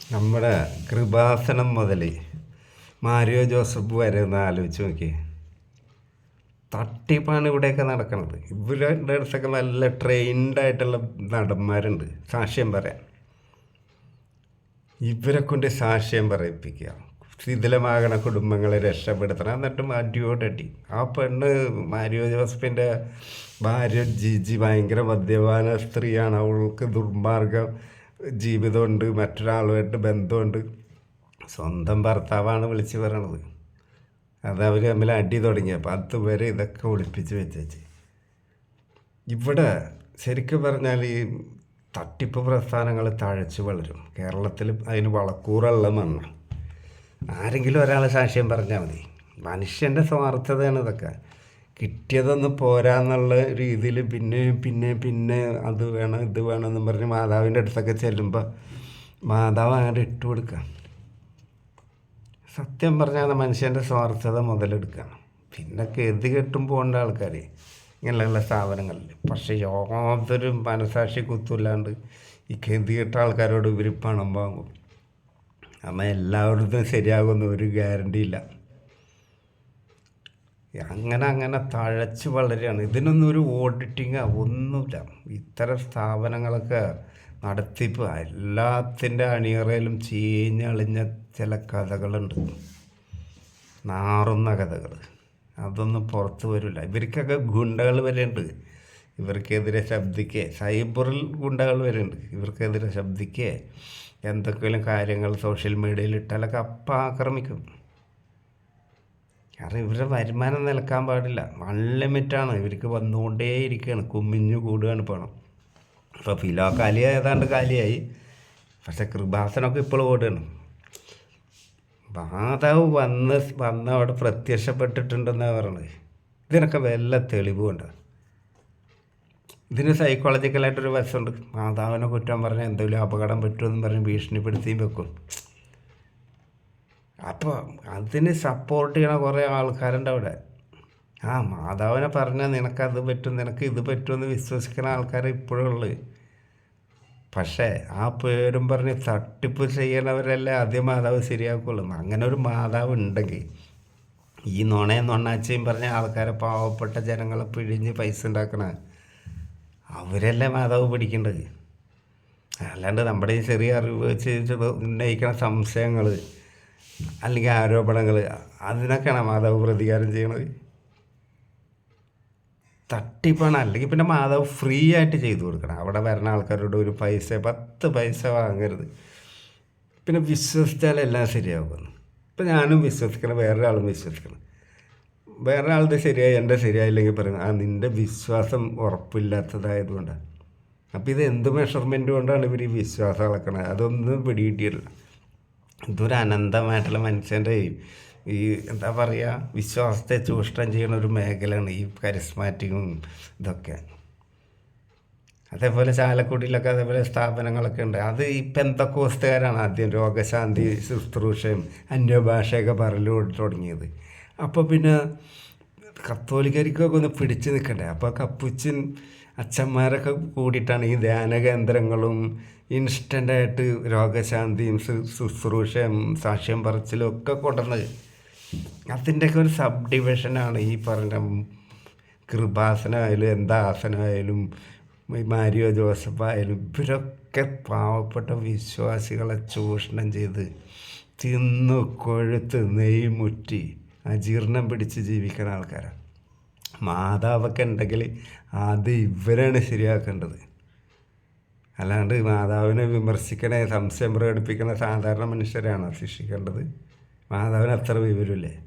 നമ്മുടെ കൃപാസനം മുതൽ Mario Joseph വരെ ഒന്ന് ആലോചിച്ച് നോക്കി തട്ടിപ്പാണ് ഇവിടെയൊക്കെ നടക്കുന്നത് ഇവരുടെ അടുത്തൊക്കെ നല്ല ട്രെയിൻഡ് ആയിട്ടുള്ള നടന്മാരുണ്ട്. സാക്ഷ്യം പറയാൻ. ഇവരെ കൊണ്ട് സാക്ഷ്യം പറയിപ്പിക്കുക. ശിഥിലമാകണ കുടുംബങ്ങളെ രക്ഷപ്പെടുത്തണം. എന്നിട്ടും അടിയോടടി. ആ പെണ്ണ് മാരിയോ ജോസഫിന്റെ ഭാര്യ ജിജി ഭയങ്കര മദ്യപാന സ്ത്രീയാണ്. അവൾക്ക് ദുർമാർഗം ജീവിതമുണ്ട് മറ്റൊരാളുമായിട്ട് ബന്ധമുണ്ട്. സ്വന്തം ഭർത്താവാണ് വിളിച്ച് പറയണത്. അത് അവർ തമ്മിൽ അടി തുടങ്ങിയപ്പോൾ അതുവരെ ഇതൊക്കെ ഒളിപ്പിച്ച് വെച്ചേച്ച്. ഇവിടെ ശരിക്കും പറഞ്ഞാൽ ഈ തട്ടിപ്പ് പ്രസ്ഥാനങ്ങൾ തഴച്ചു വളരും. കേരളത്തിൽ അതിന് വളക്കൂറുള്ള മണ്ണ് ആരെങ്കിലും ഒരാളെ സാക്ഷ്യം പറഞ്ഞാൽ മതി. മനുഷ്യന്റെ സ്വാർത്ഥതയാണ് ഇതൊക്കെ. കിട്ടിയതൊന്നും പോരാന്നുള്ള രീതിയിൽ പിന്നെ പിന്നെ പിന്നെ അത് വേണം ഇത് വേണം എന്നും പറഞ്ഞ് മാതാവിന്റെ അടുത്തൊക്കെ ചെല്ലുമ്പോൾ മാതാവ് അങ്ങനെ ഇട്ട് കൊടുക്കുക സത്യം പറഞ്ഞാൽ മനുഷ്യന്റെ സ്വാർത്ഥത മുതലെടുക്കുകയാണ് പിന്നെ ഗതി കെട്ടും പോകേണ്ട ആൾക്കാർ ഇങ്ങനെയുള്ള സ്ഥാപനങ്ങളിൽ പക്ഷേ യാതൊരു മനസാക്ഷി കുത്തില്ലാണ്ട് ഈ ഗതി കെട്ട ആൾക്കാരോട് ഇവർ പണം വാങ്ങും. എല്ലാവരുടെ ശരിയാകുന്ന ഒരു ഗ്യാരണ്ടി ഇല്ല അങ്ങനെ അങ്ങനെ തഴച്ച് വളരുകയാണ്. ഇതിനൊന്നും ഒരു ഓഡിറ്റിങ് ഒന്നുമില്ല. ഇത്തരം സ്ഥാപനങ്ങളൊക്കെ നടത്തിപ്പ് എല്ലാത്തിന്റെ അണിയറയിലും ചീഞ്ഞളിഞ്ഞ ചില കഥകളുണ്ട്. നാറുന്ന കഥകൾ. അതൊന്നും പുറത്ത് വരില്ല. ഇവർക്കൊക്കെ ഗുണ്ടകൾ വരെയുണ്ട്. ഇവർക്കെതിരെ ശബ്ദിക്കേ. സൈബറിൽ ഗുണ്ടകൾ വരെയുണ്ട്. ഇവർക്കെതിരെ ശബ്ദിക്കേ. എന്തൊക്കെയും കാര്യങ്ങൾ സോഷ്യൽ മീഡിയയിൽ ഇട്ടാലൊക്കെ അപ്പം ആക്രമിക്കും. കാരണം ഇവരുടെ വരുമാനം നിലക്കാൻ പാടില്ല. അൺലിമിറ്റാണ് ഇവർക്ക് വന്നുകൊണ്ടേ ഇരിക്കുകയാണ് കുമ്മിഞ്ഞു കൂടുകയാണ് പണം. ഇപ്പോൾ ഫിലോ കാലി ഏതാണ്ട് കാലിയായി. പക്ഷെ കൃപാസനമൊക്കെ ഇപ്പോൾ ഓടുകയാണ്. മാതാവ് വന്ന് വന്ന് അവിടെ പ്രത്യക്ഷപ്പെട്ടിട്ടുണ്ടെന്നാണ് പറയുന്നത് ഇതിനൊക്കെ വല്ല തെളിവുമുണ്ട് ഇതിന് സൈക്കോളജിക്കലായിട്ടൊരു വശമുണ്ട്. മാതാവിനെ കുറ്റം പറഞ്ഞാൽ എന്തെങ്കിലും അപകടം പറ്റുമെന്ന് പറഞ്ഞ് ഭീഷണിപ്പെടുത്തിയും വെക്കും. അപ്പോൾ അതിന് സപ്പോർട്ട് ചെയ്യണ കുറേ ആൾക്കാരുണ്ട് അവിടെ. ആ മാതാവിനെ പറഞ്ഞാൽ നിനക്കത് പറ്റും നിനക്ക് ഇത് പറ്റുമെന്ന് വിശ്വസിക്കുന്ന ആൾക്കാർ ഇപ്പോഴും ഉള്ളത് പക്ഷേ ആ പേരും പറഞ്ഞ് തട്ടിപ്പ് ചെയ്യണവരല്ലേ ആദ്യം മാതാവ് ശരിയാക്കുള്ളൂ. അങ്ങനെ ഒരു മാതാവ് ഉണ്ടെങ്കിൽ ഈ നുണയും നൊണ്ണാച്ചയും പറഞ്ഞ ആൾക്കാരെ പാവപ്പെട്ട ജനങ്ങളെ പിഴിഞ്ഞ് പൈസ ഉണ്ടാക്കണ അവരല്ലേ മാതാവ് പിടിക്കേണ്ടത്? അല്ലാണ്ട് നമ്മുടെ ഈ ചെറിയ അറിവ് വെച്ച് ഉന്നയിക്കണ സംശയങ്ങൾ അല്ലെങ്കിൽ ആരോപണങ്ങൾ അതിനൊക്കെയാണ് മാധവ് പ്രതികാരം ചെയ്യണത്. തട്ടിപ്പാണ് അല്ലെങ്കിൽ പിന്നെ മാധവ് ഫ്രീ ആയിട്ട് ചെയ്തു കൊടുക്കണം. അവിടെ വരുന്ന ആൾക്കാരോട് ഒരു പൈസ പത്ത് പൈസ വാങ്ങരുത്. പിന്നെ വിശ്വസിച്ചാൽ എല്ലാം ഇപ്പം ഞാനും വിശ്വസിക്കണം വേറൊരാളും വിശ്വസിക്കണം. വേറെ ആളുടെ ശരിയായി എന്റെ ശരിയായില്ലെങ്കിൽ പറയും ആ നിന്റെ വിശ്വാസം ഉറപ്പില്ലാത്തതായതുകൊണ്ടാണ് അപ്പോൾ ഇത് എന്ത് മെഷർമെന്റ് കൊണ്ടാണ് ഇവർ ഈ വിശ്വാസം അളക്കണത്? അതൊന്നും പിടികിട്ടിയില്ല ഇതൊരു അനന്തമായിട്ടുള്ള മനുഷ്യന്റെ ഈ എന്താ പറയുക വിശ്വാസത്തെ ചൂഷണം ചെയ്യുന്ന ഒരു മേഖലയാണ് ഈ കരിസ്മാറ്റിക്കും ഇതൊക്കെ. അതേപോലെ ചാലക്കുടിയിലൊക്കെ അതേപോലെ സ്ഥാപനങ്ങളൊക്കെ ഉണ്ട്. അത് ഈ പെന്തക്കോസ്തുകാരാണ് ആദ്യം രോഗശാന്തി ശുശ്രൂഷയും അന്യഭാഷയൊക്കെ പറയലു തുടങ്ങിയത്. അപ്പോൾ പിന്നെ കത്തോലിക്കരിക്കൊക്കെ ഒന്ന് പിടിച്ചു നിൽക്കണ്ടേ? അപ്പോൾ കപ്പുച്ചിൻ അച്ഛന്മാരൊക്കെ കൂടിയിട്ടാണ് ഈ ധ്യാന കേന്ദ്രങ്ങളും ഇൻസ്റ്റന്റായിട്ട് രോഗശാന്തിയും ശുശ്രൂഷയും സാക്ഷ്യം പറച്ചിലും ഒക്കെ കൊണ്ടുവന്നത്. അതിന്റെയൊക്കെ ഒരു സബ് ഡിവിഷനാണ് ഈ പറഞ്ഞ കൃപാസനമായാലും എന്താ ആസനമായാലും മാരിയോ ജോസഫ് ആയാലും ഇവരൊക്കെ പാവപ്പെട്ട വിശ്വാസികളെ ചൂഷണം ചെയ്ത് തിന്നു കൊഴുത്ത് നെയ്മുറ്റി അജീർണം പിടിച്ച് ജീവിക്കുന്ന ആൾക്കാരാണ്. മാതാവൊക്കെ ഉണ്ടെങ്കിൽ അത് ഇവരാണ് ശരിയാക്കേണ്ടത്. അല്ലാണ്ട് മാതാവിനെ വിമർശിക്കണേ സംശയം പ്രകടിപ്പിക്കുന്ന സാധാരണ മനുഷ്യരാണ് ശിക്ഷിക്കേണ്ടത് മാതാവിന് അത്ര വിവരമില്ലേ?